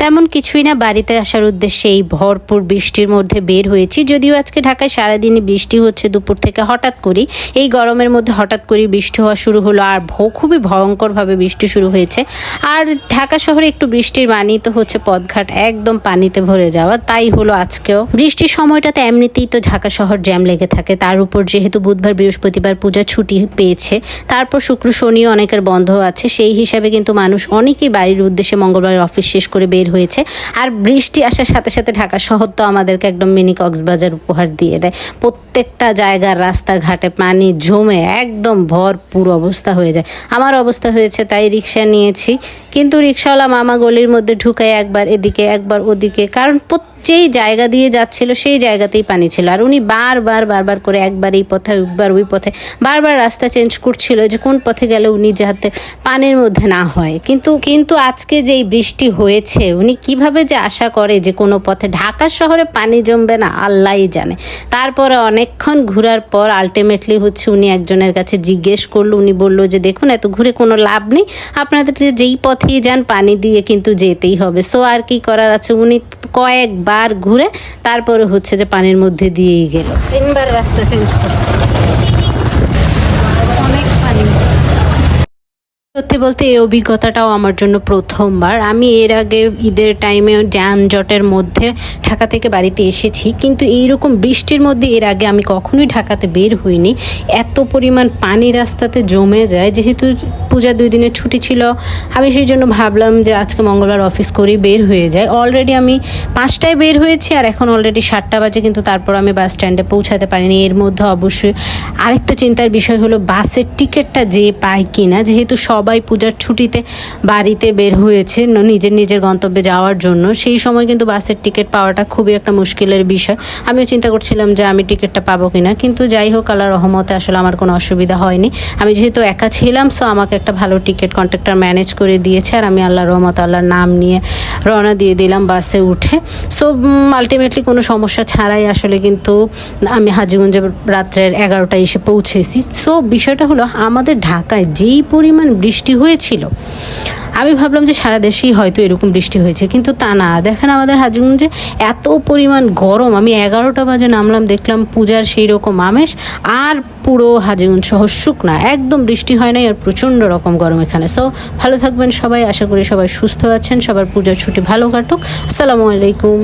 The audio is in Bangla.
তেমন কিছুই না, বাড়িতে আসার উদ্দেশ্যে এই ভরপুর বৃষ্টির মধ্যে বের হয়েছি। যদিও আজকে ঢাকায় সারাদিনই বৃষ্টি হচ্ছে দুপুর থেকে হঠাৎ করি এই গরমের মধ্যে হঠাৎ করে বৃষ্টি হওয়া শুরু হলো আর খুবই ভয়ঙ্করভাবে বৃষ্টি শুরু হয়েছে। আর ঢাকা শহরে একটু বৃষ্টির মানি তো হচ্ছে পথঘাট, একদম পানিতে ভরে যাওয়া। তাই হলো আজকেও। বৃষ্টির সময়টাতে এমনিতেই তো ঢাকা শহর জ্যাম লেগে থাকে। তার উপর যেহেতু বুধবার, বৃহস্পতিবার পূজা ছুটি পেয়েছে, তারপর শুক্র, শনিও অনেকের বন্ধ আছে। সেই হিসাবে কিন্তু মানুষ অনেকেই বাড়ির উদ্দেশ্যে মঙ্গলবার অফিস শেষ করে বের হয়েছে। আর বৃষ্টি আসার সাথে সাথে ঢাকা শহর তো আমাদেরকে একদম মিনি কক্সবাজার উপহার দিয়ে দেয়। প্রত্যেকটা জায়গার রাস্তাঘাটে পানি জমে একদম ভরপুর অবস্থা হয়ে যায়। আমার অবস্থা হয়েছে তাই রিক্সা নিয়েছি। কিন্তু রিক্সাওয়ালা মামা গলির মধ্যে ঢুকায় একবার এদিকে, একবার ওদিকে। কারণ প্রত্যেক যেই জায়গা দিয়ে যাচ্ছিল, সেই জায়গাতেই পানি ছিল। আর উনি বারবার বারবার করে একবার এই পথে, একবার ওই পথে, বারবার রাস্তা চেঞ্জ করছিল যে কোন পথে গেলে উনি যাতে পানির মধ্যে না হয়। কিন্তু কিন্তু আজকে যেই বৃষ্টি হয়েছে, উনি কীভাবে যে আশা করে যে কোনো পথে, ঢাকা শহরে পানি জমবে না আল্লাহই জানে। তারপরে অনেকক্ষণ ঘোরার পর আলটিমেটলি হচ্ছে উনি একজনের কাছে জিজ্ঞেস করল, উনি বলল যে, দেখুন, এত ঘুরে কোনো লাভ নেই। আপনাদের যেই পথেই যান, পানি দিয়ে কিন্তু যেতেই হবে। সো আর কি করার আছে? উনি কয়েকবার ঘুরে তারপরে হচ্ছে যে পানির মধ্যে দিয়েই গেল। তিনবার রাস্তা চেঞ্জ করছে অনেক পানি সত্যি বলতে এই অভিজ্ঞতাটাও আমার জন্য প্রথমবার। আমি এর আগে ঈদের টাইমে যানজটের মধ্যে ঢাকা থেকে বাড়িতে এসেছি, কিন্তু এইরকম বৃষ্টির মধ্যে এর আগে আমি কখনোই ঢাকাতে বের হইনি। এত পরিমাণ পানি রাস্তাতে জমে যায়, যেহেতু পূজা দুই দিনের ছুটি ছিল, আমি সেই জন্য ভাবলাম যে আজকে মঙ্গলবার অফিস করেই বের হয়ে যায় অলরেডি আমি পাঁচটায় বের হয়েছি আর এখন অলরেডি সাতটা বাজে, কিন্তু তারপর আমি বাস স্ট্যান্ডে পৌঁছাতে পারিনি। এর মধ্যে অবশ্যই আরেকটা চিন্তার বিষয় হলো বাসের টিকিটটা যে পায় কিনা, যেহেতু সবাই পূজার ছুটিতে বাড়িতে বের হয়েছে নিজের নিজের গন্তব্যে যাওয়ার জন্য। সেই সময় কিন্তু বাসের টিকিট পাওয়াটা খুবই একটা মুশকিলের বিষয়। আমিও চিন্তা করছিলাম যে আমি টিকিটটা পাবো কি না কিন্তু যাই হোক, আল্লাহ রহমতে আসলে আমার কোনো অসুবিধা হয়নি। আমি যেহেতু একা ছিলাম সো আমাকে একটা ভালো টিকিট কন্ট্রাক্টর ম্যানেজ করে দিয়েছে, আর আমি আল্লাহ রহমত আল্লাহর নাম নিয়ে রওনা দিয়ে দিলাম বাসে উঠে। সো আলটিমেটলি কোনো সমস্যা ছাড়াই আসলে কিন্তু আমি হাজিগঞ্জে রাত্রের এগারোটায় এসে পৌঁছেছি। সো বিষয়টা হলো আমাদের ঢাকায় যেই পরিমাণ বৃষ্টি হয়েছিল আমি ভাবলাম যে সারা দেশেই হয়তো এরকম বৃষ্টি হয়েছে, কিন্তু তা না। দেখেন আমাদের হাজিগঞ্জে এত পরিমাণ গরম, আমি এগারোটা বাজে নামলাম, দেখলাম পূজার সেই রকম আমেশ আর পুরো হাজিগঞ্জ শহর শুকনা, একদম বৃষ্টি হয় নাই, আর প্রচণ্ড রকম গরম এখানে। সো ভালো থাকবেন সবাই, আশা করি সবাই সুস্থ আছেন, সবার পূজার ছুটি ভালো কাটুক। আসসালামু আলাইকুম।